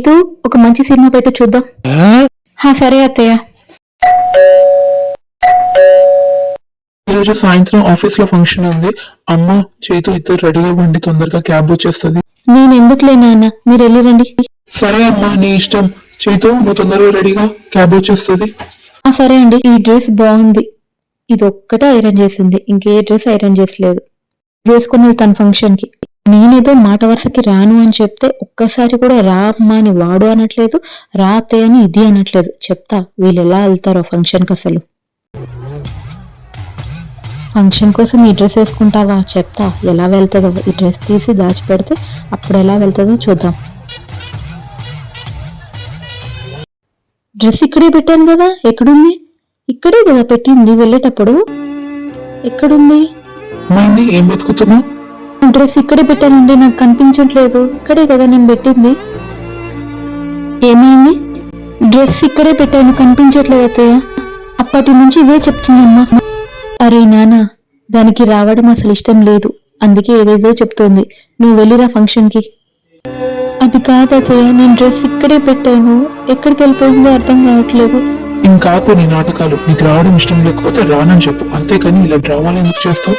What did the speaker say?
చైతు ఒక మంచి సినిమా పెట్టు చూద్దాం. హా సరే అత్తయ్య. ఈరోజు సాయంత్రం ఆఫీస్లో ఫంక్షన్ ఉంది. అమ్మ చేతు ఇద్దరు రెడీగా ఉండి తొందరగా క్యాబ్ వచ్చేస్తుంది నేను ఎందుకులే నాన్న? మీరు వెళ్ళిరండి సరే అమ్మా నీ ఇష్టం. చేతు నువ్వు తొందరగా రెడీగా క్యాబ్ వచ్చేస్తుంది సరే అండి. ఈ డ్రెస్ బాగుంది. ఇది ఒక్కటే ఐరన్ చేసింది. ఇంకే డ్రెస్ ఐరన్ చేసలేదు వేసుకుని వెళ్తాను ఫంక్షన్కి నేనేదో మాట వరుసకి రాను అని చెప్తే ఒక్కసారి కూడా రా అమ్మా అని వాడు అనట్లేదు రాతే అని ఇది అనట్లేదు. చెప్తా వీళ్ళు ఎలా వెళ్తారో ఫంక్షన్కి అసలు. ఫంక్షన్ కోసం ఈ డ్రెస్ వేసుకుంటావా? చెప్తా ఎలా వెళ్తుందో. ఈ డ్రెస్ తీసి దాచిపెడితే అప్పుడు ఎలా వెళ్తుందో చూద్దాం. డ్రెస్ ఇక్కడే పెట్టాను కదా ఎక్కడుంది? ఇక్కడే కదా పెట్టింది వెళ్ళేటప్పుడు. ఎక్కడుంది? ఏం బతుకుతున్నావు డ్రెస్ ఇక్కడే పెట్టానండి నాకు కనిపించట్లేదు. ఇక్కడే కదా నేను పెట్టింది. ఏమైంది? డ్రెస్ ఇక్కడే పెట్టాను కనిపించట్లేదు అత్తయ్య. అప్పటి నుంచి ఇదే చెప్తుందమ్మా అరే నాన్న దానికి రావడం అసలు ఇష్టం లేదు. అందుకే ఏదేదో చెప్తోంది. నువ్వు వెళ్ళిరా ఫంక్షన్కి. అది కాదు అత్తయ్య నేను డ్రెస్ ఇక్కడే పెట్టాను. ఎక్కడికి వెళ్ళిపోయిందో అర్థం కావట్లేదు. ఇంకా నీ నాటకాలు నీకు రావడం ఇష్టం లేకపోతే రానని చెప్పు. అంతేకాని ఇలా డ్రామాలు ఎందుకు చేస్తావు?